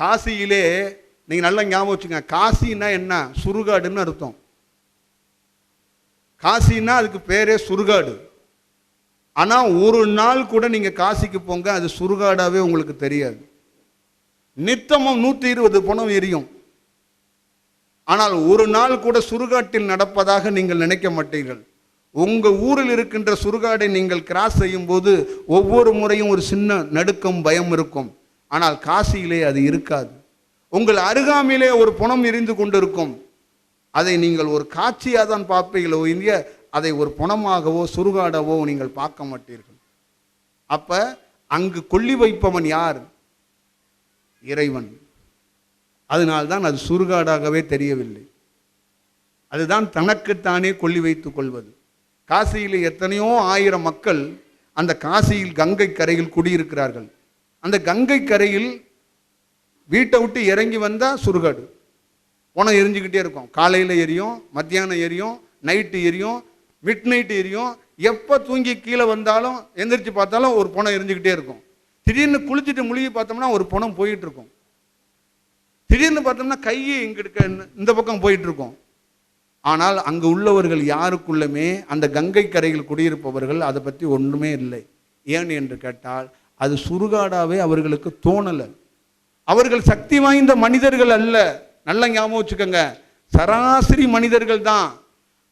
காசியிலே நீங்கள் நல்லா ஞாபகம் வச்சுங்க காசின்னா என்ன? சுருகாடுன்னு அர்த்தம். காசின்னா அதுக்கு பேரே சுருகாடு. ஆனால் ஒரு நாள் கூட நீங்கள் காசிக்கு போங்க அது சுருகாடாகவே உங்களுக்கு தெரியாது. நித்தமும் நூற்றி இருபது பணம் எரியும். ஆனால் ஒரு நாள் கூட சுருகாட்டில் நடப்பதாக நீங்கள் நினைக்க மாட்டீர்கள். உங்கள் ஊரில் இருக்கின்ற சுருகாடை நீங்கள் கிராஸ் செய்யும்போது ஒவ்வொரு முறையும் ஒரு சின்ன நடுக்கம் பயம் இருக்கும். ஆனால் காசியிலே அது இருக்காது. உங்கள் அருகாமையிலே ஒரு புணம் எரிந்து கொண்டிருக்கும். அதை நீங்கள் ஒரு காட்சியாக தான் பார்ப்பீங்களோ இந்திய அதை ஒரு புணமாகவோ சுருகாடவோ நீங்கள் பார்க்க மாட்டீர்கள். அப்ப அங்கு கொல்லி வைப்பவன் யார்? இறைவன். அதனால்தான் அது சுருகாடாகவே தெரியவில்லை. அதுதான் தனக்குத்தானே கொல்லி வைத்துக் கொள்வது. காசியில் எத்தனையோ ஆயிரம் மக்கள் அந்த காசியில் கங்கை கரையில் குடியிருக்கிறார்கள். அந்த கங்கை கரையில் வீட்டை விட்டு இறங்கி வந்தால் சுருகாடு புனம் எரிஞ்சுக்கிட்டே இருக்கும். காலையில் எரியும் மத்தியானம் எரியும் நைட்டு எரியும் மிட் நைட்டு எரியும். எப்போ தூங்கி கீழே வந்தாலும் எந்திரிச்சு பார்த்தாலும் ஒரு பணம் எரிஞ்சுக்கிட்டே இருக்கும். திடீர்னு குளிச்சுட்டு முழுகி பார்த்தோம்னா ஒரு பணம் போயிட்டு இருக்கும் திடீர்னு பார்த்தோம்னா கை இங்கிட்டு இந்த பக்கம் போயிட்டு இருக்கும் ஆனால் அங்கு உள்ளவர்கள் யாருக்குள்ளுமே அந்த கங்கை கரையில் குடியிருப்பவர்கள் அதை பற்றி ஒன்றுமே இல்லை. ஏன் என்று கேட்டால் அது சுருகாடாவே அவர்களுக்கு தோணலை. அவர்கள் சக்தி வாய்ந்த மனிதர்கள் அல்ல. நல்ல ஞாபகம் வச்சுக்கோங்க. சராசரி மனிதர்கள் தான்.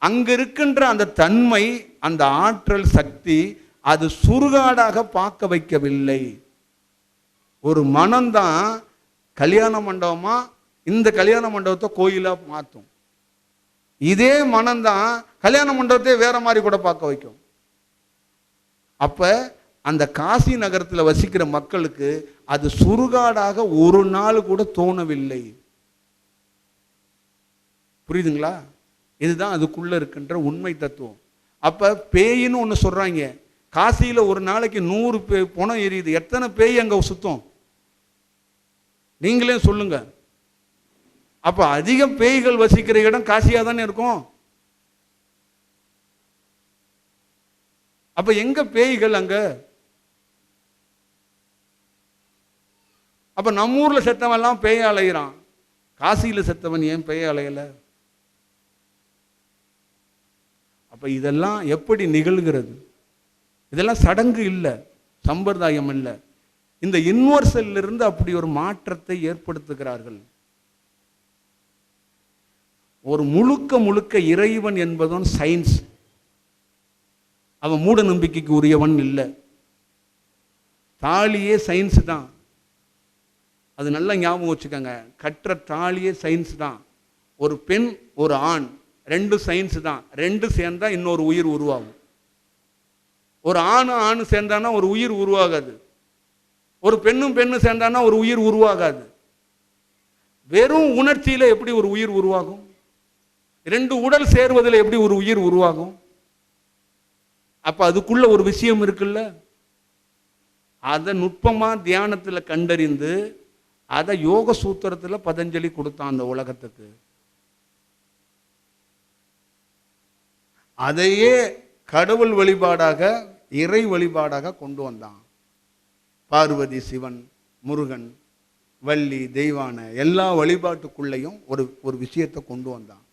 அங்கே இருக்கின்ற அந்த தன்மை அந்த ஆற்றல் சக்தி அது சுருகாடாக பார்க்க வைக்கவில்லை. ஒரு மனம்தான் கல்யாண மண்டபமா இந்த கல்யாண மண்டபத்தை கோயிலாக மாற்றும் இதே மனம்தான் கல்யாண மண்டபத்தை வேற மாதிரி கூட பார்க்க வைக்கும். அப்போ அந்த காசி நகரத்தில் வசிக்கிற மக்களுக்கு அது சுருகாடாக ஒரு நாள் கூட தோணவில்லை. புரியுதுங்களா? இதுதான் அதுக்குள்ளே இருக்கின்ற உண்மை தத்துவம். அப்போ பேயின்னு ஒன்று சொல்கிறாங்க காசியில் ஒரு நாளைக்கு நூறு பே பணம் எரியுது. எத்தனை பேய் அங்கே சுத்தம்? நீங்களே சொல்லுங்க. அப்போ அதிக பேய்கள் வசிக்கிற இடம் காசியாக தானே இருக்கும்? அப்போ எங்கே பேய்கள் அங்கே? அப்போ நம்ம ஊரில் செத்தவன் எல்லாம் பேய அலைகிறான் காசியில் செத்தவன் ஏன் பேய அலையலை? அப்போ இதெல்லாம் எப்படி நிகழ்கிறது? இதெல்லாம் சடங்கு இல்லை சம்பிரதாயம் இல்லை. இந்த இன்வர்சல்லிருந்து இருந்து அப்படி ஒரு மாற்றத்தை ஏற்படுத்துகிறார்கள். ஒரு முழுக்க முழுக்க இறைவன் என்பதும் சயின்ஸ் அவன் மூட நம்பிக்கைக்கு உரியவன் இல்லை. தாலியே சயின்ஸ் தான். அது நல்லா ஞாபகம் வச்சுக்கோங்க. கற்ற தாலியே சயின்ஸ் தான். ஒரு பெண் ஒரு ஆண் ரெண்டு சயின்ஸ் தான். ரெண்டு சேர்ந்தால் இன்னொரு உயிர் உருவாகும். ஒரு ஆணும் ஆண் சேர்ந்தானா ஒரு உயிர் உருவாகாது. ஒரு பெண்ணும் பெண்ணும் சேர்ந்தானா ஒரு உயிர் உருவாகாது. வெறும் உணர்ச்சியில் எப்படி ஒரு உயிர் உருவாகும்? ரெண்டு உடல் சேர்வதில் எப்படி ஒரு உயிர் உருவாகும்? அப்போ அதுக்குள்ள ஒரு விஷயம் இருக்குல்ல? அதை நுட்பமாக தியானத்தில் கண்டறிந்து அதை யோக சூத்திரத்தில் பதஞ்சலி கொடுத்தான் அந்த உலகத்துக்கு. அதையே கடவுள் வழிபாடாக இறை வழிபாடாக கொண்டு வந்தான். பார்வதி சிவன் முருகன் வள்ளி தெய்வான எல்லா வழிபாட்டுக்குள்ளேயும் ஒரு ஒரு விஷயத்தை கொண்டு வந்தான்.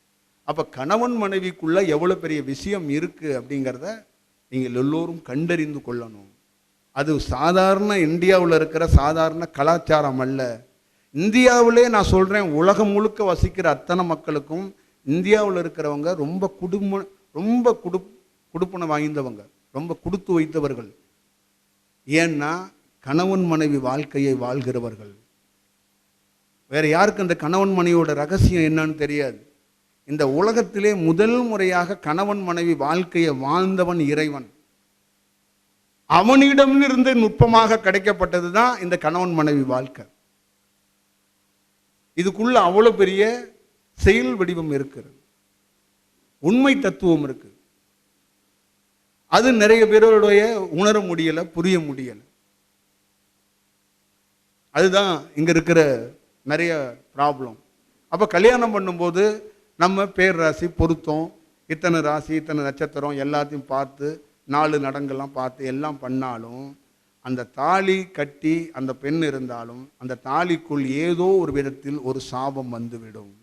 அப்போ கணவன் மனைவிக்குள்ளே எவ்வளோ பெரிய விஷயம் இருக்குது அப்படிங்கிறத நீங்கள் எல்லோரும் கண்டறிந்து கொள்ளணும். அது சாதாரண இந்தியாவில் இருக்கிற சாதாரண கலாச்சாரம் அல்ல. இந்தியாவிலே நான் சொல்கிறேன் உலகம் முழுக்க வசிக்கிற அத்தனை மக்களுக்கும் இந்தியாவில் இருக்கிறவங்க ரொம்ப குடும்ப ரொம்ப குடு குடுப்பனை வாய்ந்தவங்க ரொம்ப கொடுத்து வைத்தவர்கள். ஏன்னா கணவன் மனைவி வாழ்க்கையை வாழ்கிறவர்கள். வேறு யாருக்கு அந்த கணவன் மனைவியோட ரகசியம் என்னன்னு தெரியாது. இந்த உலகத்திலே முதல் முறையாக கணவன் மனைவி வாழ்க்கையை வாழ்ந்தவன் இறைவன். அவனிடமிருந்து நுட்பமாக கிடைக்கப்பட்டது தான் இந்த கணவன் மனைவி வாழ்க்கை. இதுக்குள்ள அவ்வளவு பெரிய செயல் வடிவம் இருக்கிறது. உண்மை தத்துவம் இருக்கு. அது நிறைய பேருடைய உணர முடியல புரிய முடியல. அதுதான் இங்க இருக்கிற நிறைய ப்ராப்ளம் அப்ப கல்யாணம் பண்ணும்போது நம்ம பேர் ராசி பொருத்தம் இத்தனை ராசி இத்தனை நட்சத்திரம் எல்லாத்தையும் பார்த்து நாலு நடங்கெல்லாம் பார்த்து எல்லாம் பண்ணாலும் அந்த தாலி கட்டி அந்த பெண் இருந்தாலும் அந்த தாலிக்குள் ஏதோ ஒரு விதத்தில் ஒரு சாபம் வந்துவிடும்.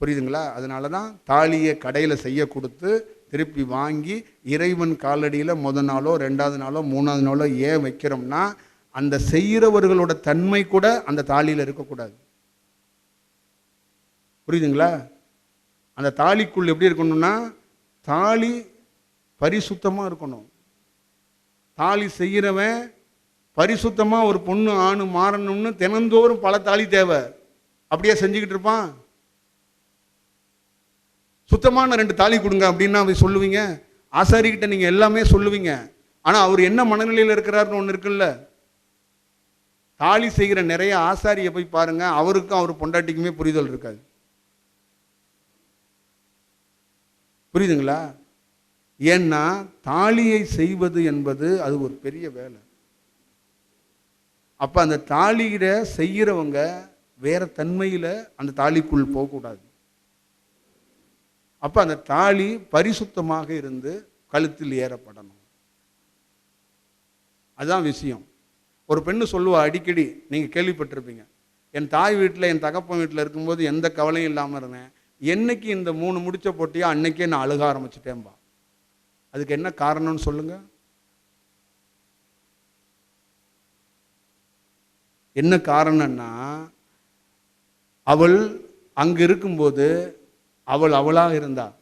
புரியுதுங்களா? அதனால தான் தாலியை கடையில் செய்ய கொடுத்து திருப்பி வாங்கி இறைவன் காலடியில் முத நாளோ ரெண்டாவது நாளோ மூணாவது நாளோ ஏன் வைக்கிறோம்னா அந்த செய்கிறவர்களோட தன்மை கூட அந்த தாலியில் இருக்கக்கூடாது. புரியுதுங்களா? அந்த தாலிக்குள் எப்படி இருக்கணும்னா தாலி பரிசுத்தமாக இருக்கணும். தாலி செய்கிறவன் பரிசுத்தமாக ஒரு பொண்ணு ஆணு மாறணும்னு தினந்தோறும் பல தாலி தேவை. அப்படியே செஞ்சுக்கிட்டு இருப்பான். சுத்தமான ரெண்டு தாலி கொடுங்க அப்படின்னா அப்படி சொல்லுவீங்க. ஆசாரிக்கிட்ட நீங்கள் எல்லாமே சொல்லுவீங்க. ஆனால் அவர் என்ன மனநிலையில் இருக்கிறாருன்னு ஒன்று இருக்குல்ல. தாலி செய்கிற நிறைய ஆசாரியை போய் பாருங்கள் அவருக்கும் அவர் பொண்டாட்டிக்குமே புரிதல் இருக்காது. புரியுதுங்களா? ஏன்னா தாலியை செய்வது என்பது அது ஒரு பெரிய வேலை. அப்போ அந்த தாலியில செய்கிறவங்க வேற தன்மையில் அந்த தாலிக்குள் போகக்கூடாது. அப்போ அந்த தாலி பரிசுத்தமாக இருந்து கழுத்தில் ஏறப்படணும். அதுதான் விஷயம். ஒரு பெண்ணு சொல்லுவா அடிக்கடி நீங்கள் கேள்விப்பட்டிருப்பீங்க. என் தாய் வீட்டில் என் தகப்பன் வீட்டில் இருக்கும்போது எந்த கவலையும் இல்லாமல் இருந்தேன். என்னைக்கு இந்த மூணு முடிச்ச போட்டியோ அன்னைக்கே நான் அழுக ஆரம்பிச்சிட்டேன்பா. அதுக்கு என்ன காரணம்னு சொல்லுங்க. என்ன காரணம்னா அவள் அங்க இருக்கும்போது அவள் அவளாக இருந்தா.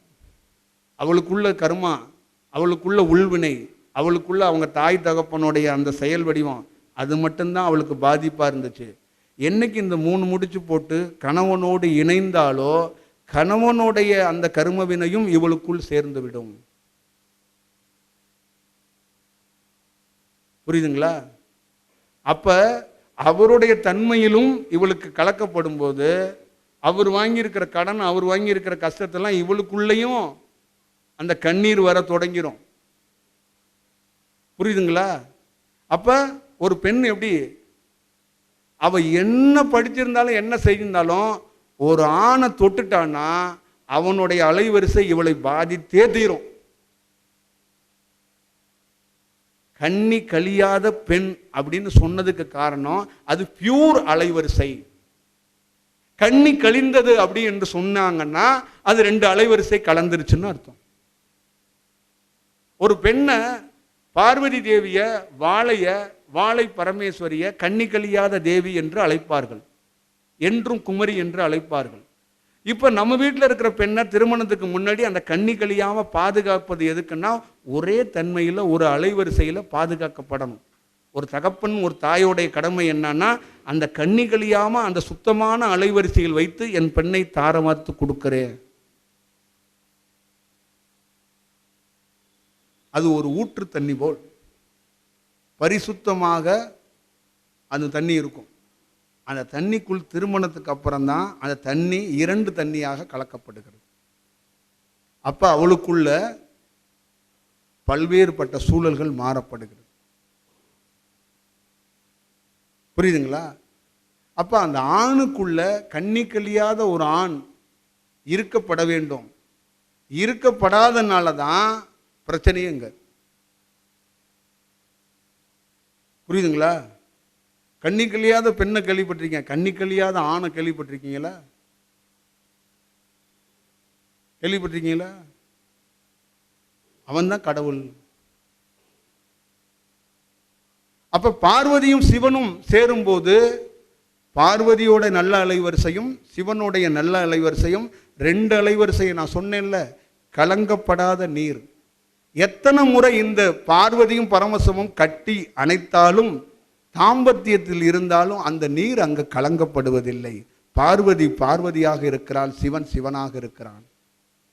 அவளுக்குள்ள கர்மா அவளுக்குள்ள உள்வினை அவளுக்குள்ள அவங்க தாய் தகப்பனுடைய அந்த செயல் வடிவம் அது மட்டும்தான் அவளுக்கு பாதிப்பாக இருந்துச்சு. என்னைக்கு இந்த மூணு முடிச்சு போட்டு கணவனோடு இணைந்தாலோ கணவனுடைய அந்த கர்மவினையும் இவளுக்குள் சேர்ந்துவிடும். புரியுதுங்களா? அப்ப அவருடைய தன்மையிலும் இவளுக்கு கலக்கப்படும் போது அவர் வாங்கியிருக்கிற கடன் அவர் வாங்கியிருக்கிற கஷ்டத்தெல்லாம் இவளுக்குள்ளேயும் அந்த கண்ணீர் வர தொடங்கிரும். புரியுதுங்களா? அப்ப ஒரு பெண் எப்படி? அவ என்ன படிச்சிருந்தாலும் என்ன செய்திருந்தாலும் ஒரு ஆணை தொட்டுட்டான்னா அவனுடைய அலைவரிசை இவளை பாதித்தே தீரும். கண்ணி கழியாத பெண் அப்படின்னு சொன்னதுக்கு காரணம் அது பியூர் அலைவரிசை. கண்ணி கழிந்தது அப்படி என்று சொன்னாங்கன்னா அது ரெண்டு அலைவரிசை கலந்துருச்சுன்னு அர்த்தம். ஒரு பெண்ணை பார்வதி தேவிய வாழைய வாழை பரமேஸ்வரிய கண்ணி கழியாத தேவி என்று அழைப்பார்கள். என்றும் குமரி என்று அழைப்பார்கள். இப்போ நம்ம வீட்டில் இருக்கிற பெண்ணை திருமணத்துக்கு முன்னாடி அந்த கண்ணி கழியாமல் பாதுகாப்பது எதுக்குன்னா ஒரே தன்மையில் ஒரு அலைவரிசையில் பாதுகாக்கப்படணும். ஒரு தகப்பன் ஒரு தாயோடைய கடமை என்னன்னா அந்த கண்ணி கழியாமல் அந்த சுத்தமான அலைவரிசையில் வைத்து என் பெண்ணை தாரமாத்து கொடுக்கிறேன். அது ஒரு ஊற்று தண்ணி போல். பரிசுத்தமாக அந்த தண்ணி இருக்கும். அந்த தண்ணிக்குள் திருமணத்துக்கு அப்புறம் தான் அந்த தண்ணி இரண்டு தண்ணியாக கலக்கப்படுகிறது. அப்போ அவளுக்குள்ள பல்வேறுபட்ட சூழல்கள் மாறப்படுகிறது. புரியுதுங்களா? அப்போ அந்த ஆணுக்குள்ள கண்ணி கழியாத ஒரு ஆண் இருக்கப்பட வேண்டும். இருக்கப்படாதனால தான் பிரச்சனையுங்க புரியுதுங்களா? கண்ணி கழியாத பெண்ணை கேள்விப்பட்டிருக்கீங்க? கண்ணி கழியாத ஆணை கேள்விப்பட்டிருக்கீங்களா? கேள்விப்பட்டிருக்கீங்களா? அவன் தான் கடவுள். அப்ப பார்வதியும் சிவனும் சேரும்போது பார்வதியோட நல்ல அலைவரிசையும் சிவனுடைய நல்ல அலைவரிசையும் ரெண்டு அலைவரிசையை நான் சொன்னேன்ல கலங்கப்படாத நீர். எத்தனை முறை இந்த பார்வதியும் பரமசமும் கட்டி அணைத்தாலும் தாம்பத்தியத்தில் இருந்தாலும் அந்த நீர் அங்கு கலங்கப்படுவதில்லை. பார்வதி பார்வதியாக இருக்கிறாள் சிவன் சிவனாக இருக்கிறான்.